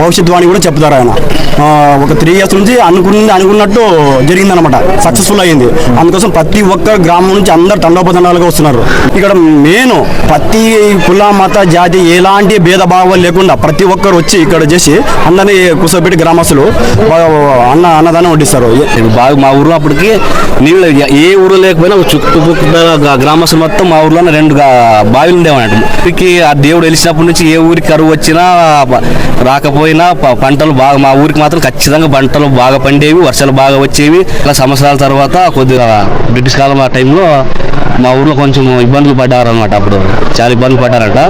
భవిష్యత్వాణి కూడా చెప్తారు ఆయన. ఒక త్రీ ఇయర్స్ నుంచి అనుకున్నది అనుకున్నట్టు జరిగిందనమాట సక్సెస్ఫుల్ అయింది అందుకోసం ప్రతి ఒక్క గ్రామం నుంచి అందరు తండోపతండాలుగా వస్తున్నారు. ఇక్కడ మెయిన్ ప్రతి కుల మత జాతి ఎలాంటి భేదభావాలు లేకుండా ప్రతి ఒక్కరు వచ్చి ఇక్కడ చేసి అందరినీ కూర్చోబెట్టి గ్రామస్తులు అన్న అన్నదానం వడ్డిస్తారు. బాగా మా ఊరు అప్పటికి నీళ్ళు ఏ ఊరు లేకపోయినా చుట్టుపక్కల గ్రామస్తులు మొత్తం మా ఊర్లోనే రెండు బావిలు ఉండేవన్నట్టు ఆ దేవుడు వెలిసినప్పటి నుంచి ఏ ఊరికి కరువు వచ్చినా రాక లేకపోయినా పంటలు బాగా మా ఊరికి మాత్రం ఖచ్చితంగా పంటలు బాగా పండేవి వర్షాలు బాగా వచ్చేవి. అలా సంవత్సరాల తర్వాత కొద్దిగా బ్రిటిష్ కాలం ఆ టైంలో మా ఊర్లో కొంచెం ఇబ్బందులు పడ్డారు అనమాట అప్పుడు. చాలా ఇబ్బందులు పడ్డారట.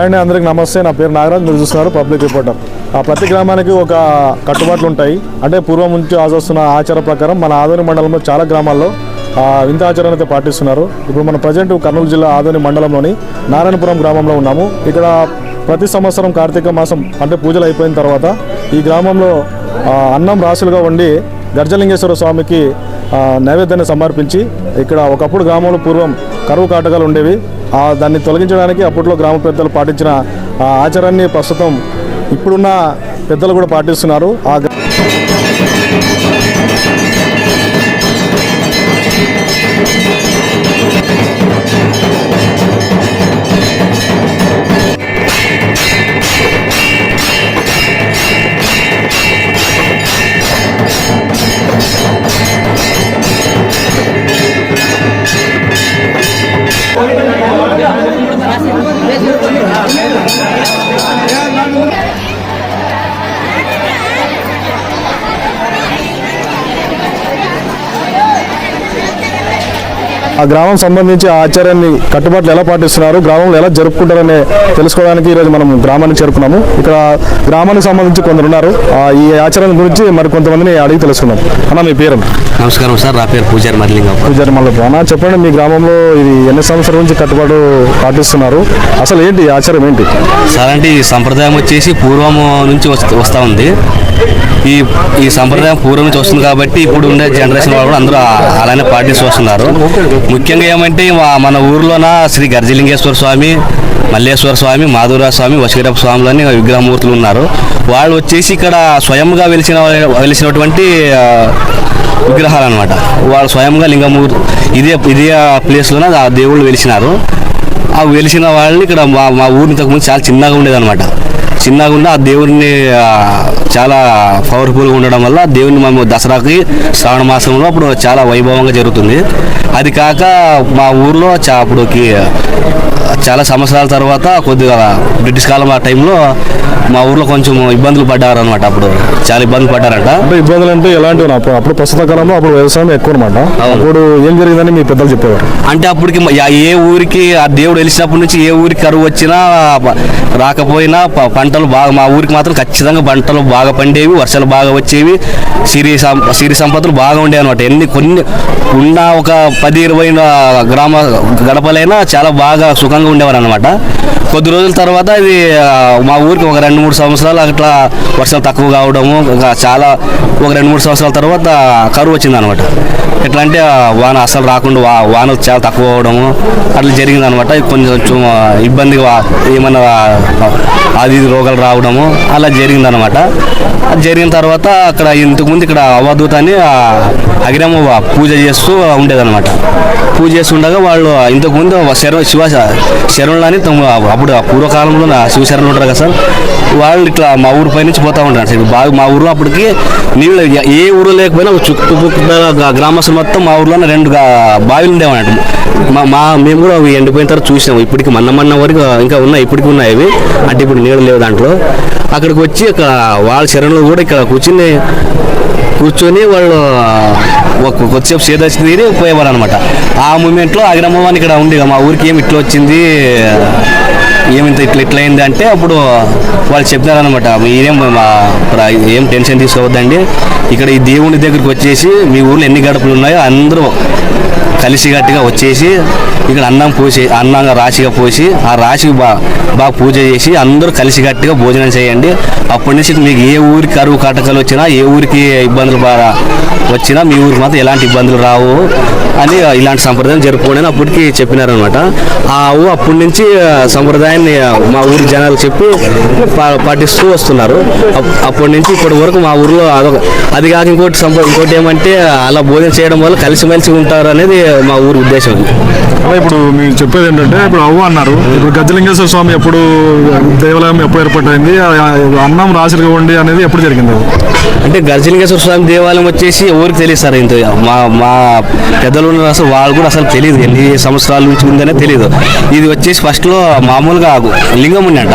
అండ్ అందరికి నమస్తే. నా పేరు నాగరాజ్ మీరు చూస్తున్నారు పబ్లిక్ రిపోర్టర్. ఆ ప్రతి గ్రామానికి ఒక కట్టుబాట్లు ఉంటాయి. అంటే పూర్వం నుంచి ఆచరిస్తున్న ఆచార ప్రకారం మన ఆదోని మండలంలో చాలా గ్రామాల్లో వింత ఆచారాన్ని అయితే పాటిస్తున్నారు. ఇప్పుడు మన ప్రజెంట్ కర్నూలు జిల్లా ఆదోని మండలంలోని నారాయణపురం గ్రామంలో ఉన్నాము. ఇక్కడ ప్రతి సంవత్సరం కార్తీక మాసం అంటే పూజలు అయిపోయిన తర్వాత ఈ గ్రామంలో అన్నం రాసులుగా వండి గర్జలింగేశ్వర స్వామికి నైవేద్యాన్ని సమర్పించి ఇక్కడ ఒకప్పుడు గ్రామంలో పూర్వం కరువు కాటకాలు ఉండేవి. దాన్ని తొలగించడానికి అప్పట్లో గ్రామ పెద్దలు పాటించిన ఆ ఆచారాన్ని ప్రస్తుతం ఇప్పుడున్న పెద్దలు కూడా పాటిస్తున్నారు. ఆ ఆ గ్రామం సంబంధించి ఆ ఆచారాన్ని కట్టుబాట్లు ఎలా పాటిస్తున్నారు? గ్రామంలో ఎలా జరుపుకుంటారనే తెలుసుకోవడానికి ఈరోజు మనం గ్రామానికి చేరుకున్నాము. ఇక్కడ గ్రామానికి సంబంధించి కొందరు ఉన్నారు. ఆ ఈ ఆచారం గురించి మరి కొంతమందిని అడిగి తెలుసుకున్నాం అన్న మీ పేరు? నమస్కారం సార్ నా పేరు పూజారి మర్లింగప్ప పూజారి మల్లప్ప అన్న చెప్పండి మీ గ్రామంలో ఇది ఎన్ని సంవత్సరాల నుంచి కట్టుబాటు పాటిస్తున్నారు? అసలు ఏంటి ఆచారం ఏంటి? సార్ అంటే ఈ సంప్రదాయం వచ్చేసి పూర్వం నుంచి వస్తూ ఉంది. ఈ ఈ సంప్రదాయం పూర్వం నుంచి వస్తుంది కాబట్టి ఇప్పుడు ఉండే జనరేషన్ వాళ్ళు కూడా అందరూ అలానే పాటిస్తూ వస్తున్నారు. ముఖ్యంగా ఏమంటే మా- మన ఊర్లోన శ్రీ గర్జలింగేశ్వర స్వామి మల్లేశ్వర స్వామి మాధుర స్వామి వశీరప్ప స్వాములు అని విగ్రహమూర్తులు ఉన్నారు. వాళ్ళు వచ్చేసి ఇక్కడ స్వయంగా వెలిసిన వెలిసినటువంటి విగ్రహాలు అనమాట వాళ్ళు స్వయంగా లింగమూర్తి ఇదే ఇదే ప్లేస్లోనే ఆ దేవుళ్ళు వెలిసినారు. ఆ వెలిసిన వాళ్ళని ఇక్కడ మా మా ఊరిని ఇంతకుముందు చాలా చిన్నగా ఉండేదన్నమాట. చిన్నగా ఉన్న ఆ దేవుడిని చాలా పవర్ఫుల్గా ఉండడం వల్ల దేవుడిని మేము దసరాకి శ్రావణ మాసంలో అప్పుడు చాలా వైభవంగా జరుగుతుంది. అది కాక మా ఊర్లో చా అప్పుడుకి చాలా సంవత్సరాల తర్వాత కొద్దిగా బ్రిటిష్ కాలం ఆ టైంలో మా ఊర్లో కొంచెం ఇబ్బందులు పడ్డారు అనమాట అప్పుడు. చాలా ఇబ్బందులు పడ్డారట. అంటే ఇబ్బందులు అంటే ఎలాంటివి? ఉన్నా? అప్పుడు అప్పుడు ప్రస్తుత కాలంలో అప్పుడు వ్యవసాయం ఎక్కువ అనమాట. అప్పుడు ఏం జరిగిందని మీ పెద్దలు చెప్పేవారు? అంటే అప్పటికి ఏ ఊరికి ఆ దేవుడు వెలిసినప్పటి నుంచి ఏ ఊరికి కరువు వచ్చినా రాకపోయినా పంటలు బాగా మా ఊరికి మాత్రం ఖచ్చితంగా పంటలు బాగా పండేవి వర్షాలు బాగా వచ్చేవి సిరి సిరి సంపదలు బాగా ఉండేవి అనమాట ఎన్ని కొన్ని ఉన్న ఒక పది ఇరవై గ్రామ గడపలైనా చాలా బాగా సుఖంగా ఉండేవారు అనమాట కొద్ది రోజుల తర్వాత ఇది మా ఊరికి ఒక రెండు మూడు సంవత్సరాలు అట్లా వర్షాలు తక్కువ కావడము ఇంకా చాలా ఒక రెండు మూడు సంవత్సరాల తర్వాత కరువు వచ్చింది అనమాట ఎట్లా అంటే వాన అసలు రాకుండా వా వానలు చాలా తక్కువ అవడము అట్లా జరిగింది అనమాట కొంచెం ఇబ్బందిగా ఏమన్నా అది రోగాలు రావడము అలా జరిగింది అనమాట జరిగిన తర్వాత అక్కడ ఇంతకుముందు ఇక్కడ అవధూత అని అగ్రమ పూజ చేస్తూ ఉండేదన్నమాట. పూజ చేస్తుండగా వాళ్ళు ఇంతకుముందు శర శివ శరణులు అని తమ అప్పుడు ఆ పూర్వకాలంలో నా శివశరణులు ఉంటారు కదా సార్. వాళ్ళు ఇట్లా మా ఊరు పై నుంచి పోతా ఉంటారు సార్. బాగా మా ఊరు అప్పటికి నీళ్ళు ఏ ఊరు లేకపోయినా ఒక చుట్టుపక్కల గ్రామస్తులు మొత్తం మా ఊర్లోనే రెండు బావిలు ఉండేవన్నట్టు మా మా మేము కూడా అవి ఎండిపోయిన తర్వాత చూసాము ఇప్పటికి మన్న మన్న వరకు ఇంకా ఉన్నాయి. ఇప్పటికి ఉన్నాయి అవి. అంటే ఇప్పుడు నీళ్ళు లేవు దాంట్లో. అక్కడికి వచ్చి అక్కడ వాళ్ళ శరణులు కూడా ఇక్కడ కూర్చుని కూర్చొని వాళ్ళు కొద్దిసేపు సేదొచ్చింది తీరి పోయేవారు అనమాట ఆ మూమెంట్లో అగ్రమ్మవాని ఇక్కడ ఉంది మా ఊరికి ఏమి ఇట్లా వచ్చింది ఏమింత ఇట్లా ఇట్లా అయింది అంటే అప్పుడు వాళ్ళు చెప్పినారనమాట మీరేం మా- ప్ర- ఏం టెన్షన్ తీసుకోవద్దండి. ఇక్కడ ఈ దేవుని దగ్గరికి వచ్చేసి మీ ఊర్లో ఎన్ని గడపలు ఉన్నాయో అందరూ కలిసిగట్టుగా వచ్చేసి ఇక్కడ అన్నం పోసి అన్నంగా రాశిగా పోసి ఆ రాశికి బా బాగా పూజ చేసి అందరూ కలిసిగట్టుగా భోజనం చేయండి. అప్పటి నుంచి మీకు ఏ ఊరికి కరువు కాటకాలు వచ్చినా ఏ ఊరికి ఇబ్బందులు బాగా వచ్చినా మీ ఊరికి మాత్రం ఎలాంటి ఇబ్బందులు రావు అని ఇలాంటి సంప్రదాయం జరుపుకోండి అని అప్పటికి చెప్పినారనమాట ఆ అప్పటి నుంచి సంప్రదాయం సంప్రదాయాన్ని మా ఊరి జనాలు చెప్పి పాటిస్తూ వస్తున్నారు. అప్- అప్పటి నుంచి ఇప్పటి వరకు మా ఊర్లో అదొక అది కాక ఇంకోటి సంప్ర ఇంకోటి ఏమంటే అలా భోజనం చేయడం వల్ల కలిసిమెలిసి ఉంటారు అనేది మా ఊరి ఉద్దేశం. ఇప్పుడు మీరు చెప్పేది ఏంటంటే ఇప్పుడు అవ్వ అన్నారు. ఇప్పుడు గజలింగేశ్వర స్వామి ఎప్పుడు దేవాలయం ఎప్పుడు ఆ అన్నం రాశిగా ఉండి అనేది ఎప్పుడు జరిగింది? అంటే గర్జలింగేశ్వర స్వామి దేవాలయం వచ్చేసి ఎవరికి తెలియదు సార్ ఇంత మా మా పెద్దలు ఉన్నారు అసలు వాళ్ళు కూడా అసలు తెలియదు ఎన్ని సంవత్సరాల నుంచి ఉందనే తెలియదు. ఇది వచ్చేసి ఫస్ట్లో మామూలుగా లింగం ఉందంట.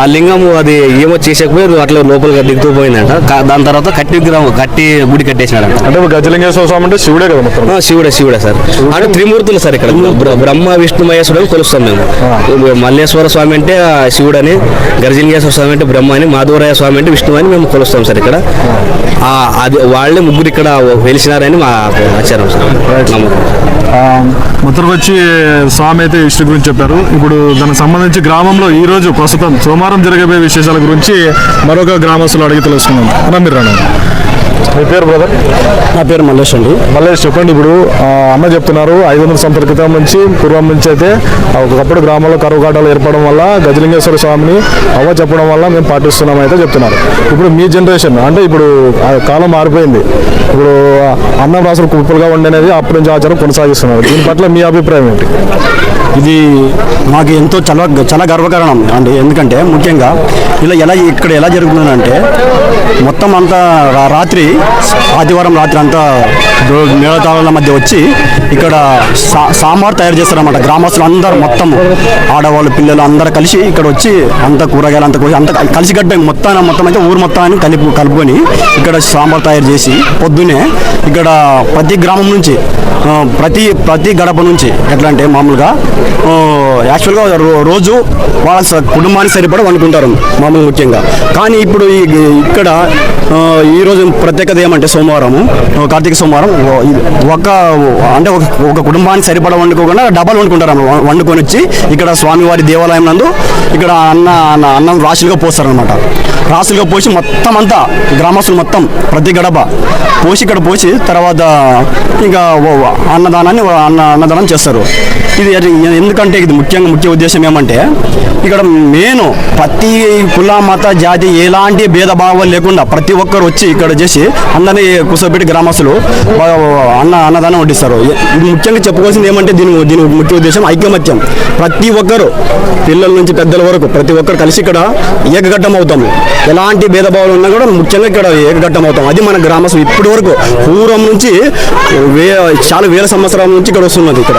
ఆ లింగం అది ఏమో చేసేకపోయి అట్లా లోపలికి దిగుతూ పోయిందంట. దాని తర్వాత కట్టి విగ్రహం కట్టి గుడి కట్టేసినారంట. అంటే గజలింగేశ్వర స్వామి అంటే శివుడే కదా మొత్తం. శివుడే శివుడే సార్. అంటే త్రిమూర్తులు సార్ ఇక్కడ. బ్ర- బ్రహ్మ విష్ణు మహేశ్వరుడు అని కొలుస్తాం మేము. మల్లేశ్వర స్వామి అంటే ఆ, శివుడని గర్జలింగేశ్వర స్వామి అంటే బ్రహ్మ అని మాధవరాయ స్వామి అంటే విష్ణు అని మేము కొలుస్తాం సార్ ఇక్కడ. ఆ, అది వాళ్ళే ముగ్గురు ఇక్కడ వెలిసినారని మా ఆచారం సార్. నమ్మకం. మొత్తం వచ్చి స్వామి అయితే హిస్టరీ గురించి చెప్పారు. ఇప్పుడు దానికి సంబంధించి గ్రామంలో ఈ రోజు ప్రస్తుతం సోమవారం జరగబోయే విశేషాల గురించి మరొక గ్రామస్తులు అడిగి తెలుసుకుందాం. అన్న మీరు మీ పేరు బ్రదర్ నా పేరు మల్లేష్ అండి. మళ్ళీ చెప్పండి ఇప్పుడు. అన్న చెప్తున్నారు ఐదు వందల సంవత్సరాల క్రితం నుంచి పూర్వం నుంచి అయితే ఒకప్పుడు గ్రామంలో కరువు కాటాలు ఏర్పడడం వల్ల గజలింగేశ్వర స్వామిని అవ్వ చెప్పడం వల్ల మేము పాటిస్తున్నాం అయితే చెప్తున్నారు. ఇప్పుడు మీ జనరేషన్ అంటే ఇప్పుడు కాలం మారిపోయింది. ఇప్పుడు అన్నం రాసులు కుప్పలుగా ఉండేది అప్పటి నుంచి ఆచారం కొనసాగిస్తున్నారు. దీని పట్ల మీ అభిప్రాయం ఏంటి? ఇది మాకు ఎంతో చాలా చాలా గర్వకారణం అండి. ఎందుకంటే ముఖ్యంగా ఇలా ఎలా ఇక్కడ ఎలా జరుగుతుందంటే మొత్తం అంతా రాత్రి ఆదివారం రాత్రి అంతా మేళతాళాల మధ్య వచ్చి ఇక్కడ సా సాంబార్ తయారు చేస్తారన్నమాట. గ్రామస్తులు అందరూ మొత్తం ఆడవాళ్ళు పిల్లలు అందరూ కలిసి ఇక్కడ వచ్చి అంత కూరగాయలు అంత అంత కలిసి గడ్డ మొత్తం మొత్తం అయితే ఊరు మొత్తాన్ని కలిపి కలుపుకొని ఇక్కడ సాంబార్ తయారు చేసి పొద్దునే ఇక్కడ ప్రతి గ్రామం నుంచి ప్రతి ప్రతి గడప నుంచి ఎట్లా అంటే మామూలుగా యాక్చువల్గా రో- రోజు వాళ్ళ స- కుటుంబానికి సరిపడా వండుకుంటారు మామూలు ముఖ్యంగా. కానీ ఇప్పుడు ఈ ఇక్కడ ఈరోజు ఈ రోజు ప్రత్యేకత ఏమంటే సోమవారం కార్తీక సోమవారం ఒక అంటే ఒక కుటుంబానికి సరిపడా వండుకోకుండా డబల్ వండుకుంటారు అన్నమాట. వండుకొని వచ్చి ఇక్కడ స్వామివారి దేవాలయం నందు ఇక్కడ అన్న అన్న- అన్నం రాశులుగా పోస్తారనమాట రాశులుగా పోసి మొత్తం అంతా గ్రామస్తులు మొత్తం ప్రతి గడప పోసి ఇక్కడ పోసి తర్వాత ఇంకా అన్నదానాన్ని అన్న అన్నదానం చేస్తారు. ఇది ఎందుకంటే ఇది ముఖ్యంగా ముఖ్య ఉద్దేశం ఏమంటే ఇక్కడ మెయిన్ ప్రతి కుల మత జాతి ఎలాంటి భేదభావం లేకుండా ప్రతి ఒక్కరు వచ్చి ఇక్కడ చేసి అందరినీ కూర్చోబెట్టి గ్రామస్తులు అన్న అన్నదానం వడ్డిస్తారు. ముఖ్యంగా చెప్పుకోవాల్సింది ఏమంటే దీని దీని ముఖ్య ఉద్దేశం ఐకమత్యం. ప్రతి ఒక్కరు పిల్లల నుంచి పెద్దల వరకు ప్రతి ఒక్కరు కలిసి ఇక్కడ ఏకగట్టం అవుతాము. ఎలాంటి భేదభావాలు ఉన్నా కూడా ముఖ్యంగా ఇక్కడ ఏకగట్టం అవుతాం. అది మన గ్రామస్తులు ఇప్పటి వరకు పూర్వం నుంచి వే చాలా వేల సంవత్సరాల నుంచి ఇక్కడ వస్తున్నది ఇక్కడ.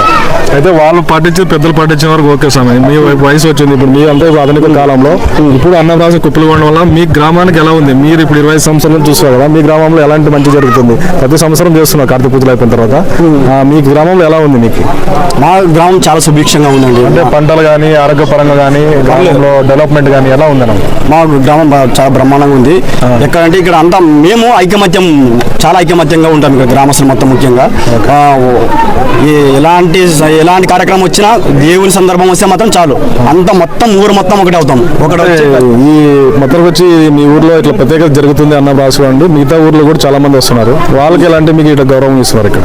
అయితే వాళ్ళు పాటించి పెద్దలు పాటించే వరకు ఓకే సమయం మీ వయసు వచ్చింది ఇప్పుడు మీ ఇప్పుడు ఆధునిక కాలంలో ఇప్పుడు అన్నదాసం కుప్పలు ఉండడం వల్ల మీ గ్రామానికి ఎలా ఉంది? మీరు ఇప్పుడు ఇరవై సంవత్సరాల నుంచి చూస్తున్నారు కదా మీ గ్రామంలో ఎలాంటి మంచి జరుగుతుంది? ప్రతి సంవత్సరం చేస్తున్నారు కార్తీక పూజలు అయిపోయిన తర్వాత. మీ గ్రామంలో ఎలా ఉంది మీకు? మా గ్రామం చాలా సుభిక్షంగా ఉందండి. అంటే పంటలు కానీ ఆరోగ్యపరంగా కానీ గ్రామంలో డెవలప్మెంట్ కానీ ఎలా ఉందన్న? మా గ్రామం చాలా బ్రహ్మాండంగా ఉంది. ఎక్కడంటే ఇక్కడ అంతా మేము ఐకమత్యం చాలా ఐకమత్యంగా ఉంటాం ఇక్కడ గ్రామస్తులు మొత్తం ముఖ్యంగా. ఎలాంటి ఎలాంటి కార్యక్రమం వచ్చినా దేవుని సందర్భం వస్తే మాత్రం చాలు. అంత మొత్తం ఊరు మొత్తం ఒకటి అవుతాం. ఒకటి ఈ మొత్తం వచ్చి మీ ఊర్లో ఇట్లా ప్రత్యేకత జరుగుతుంది అన్న రాసు అండి మిగతా ఊర్లో కూడా చాలా మంది వస్తున్నారు. వాళ్ళకి ఎలాంటి మీకు ఇట్లా గౌరవం ఇస్తున్నారు ఇక్కడ?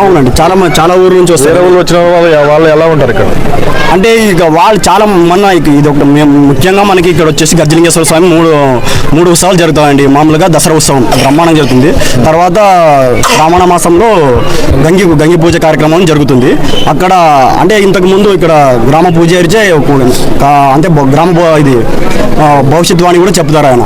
అవునండి. చాలా మంది చాలా ఊరు నుంచి వస్తారు. ఊళ్ళు వచ్చిన వాళ్ళు వాళ్ళు ఎలా ఉంటారు ఇక్కడ? అంటే ఇక వాళ్ళు చాలా మొన్న ఇది ఒక మేము ముఖ్యంగా మనకి ఇక్కడ వచ్చేసి గర్జలింగేశ్వర స్వామి మూడు మూడు ఉత్సవాలు జరుగుతాయండి. మామూలుగా దసరా ఉత్సవం బ్రహ్మాండం జరుగుతుంది. తర్వాత శ్రావణ మాసంలో గంగి గంగి పూజ కార్యక్రమం జరుగుతుంది. అక్కడ అంటే ఇంతకు ముందు ఇక్కడ గ్రామ పూజారిచే ఒక- అంటే గ్రామ ఇది భవిష్యత్వాణి భవిష్యత్ వాణి కూడా చెప్తారు ఆయన.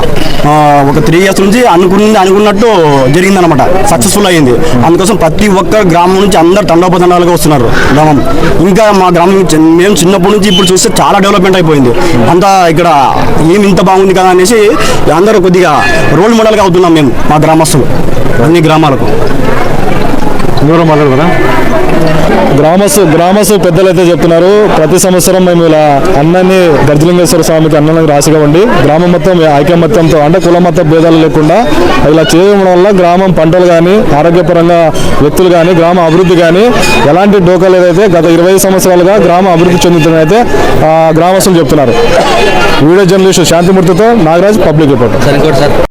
ఒక త్రీ ఇయర్స్ నుంచి అనుకున్నది అనుకున్నట్టు జరిగిందనమాట సక్సెస్ఫుల్ అయ్యింది అందుకోసం ప్రతి ఒక్క గ్రామం నుంచి అందరు తండోపతండాలుగా వస్తున్నారు గ్రామం. ఇంకా మా గ్రామం చి- మేము చిన్నప్పటి నుంచి ఇప్పుడు చూస్తే చాలా డెవలప్మెంట్ అయిపోయింది. అంతా ఇక్కడ ఏమి ఇంత బాగుంది కదా అనేసి అందరూ కొద్దిగా రోల్ మోడల్గా అవుతున్నాం మేము మా గ్రామస్తులు అన్ని గ్రామాలకు. గ్రామస్తు గ్రామస్తు పెద్దలు అయితే చెప్తున్నారు ప్రతి సంవత్సరం మేము ఇలా అన్నని గర్జలింగేశ్వర స్వామికి అన్నకి రాసిగా ఉండి గ్రామం మొత్తం ఐకమత్యంతో అంటే కుల మత భేదాలు లేకుండా ఇలా చేయడం వల్ల గ్రామం పంటలు కానీ ఆరోగ్యపరంగా వ్యక్తులు కానీ గ్రామ అభివృద్ధి కానీ ఎలాంటి డోకా లేదైతే గత ఇరవై సంవత్సరాలుగా గ్రామ అభివృద్ధి చెందుతుందైతే ఆ, గ్రామస్తులు చెప్తున్నారు. వీడియో జర్నలిస్ట్ శాంతిమూర్తితో నాగరాజ్ పబ్లిక్ రిపోర్టర్ సార్ ఇంకోటి సార్.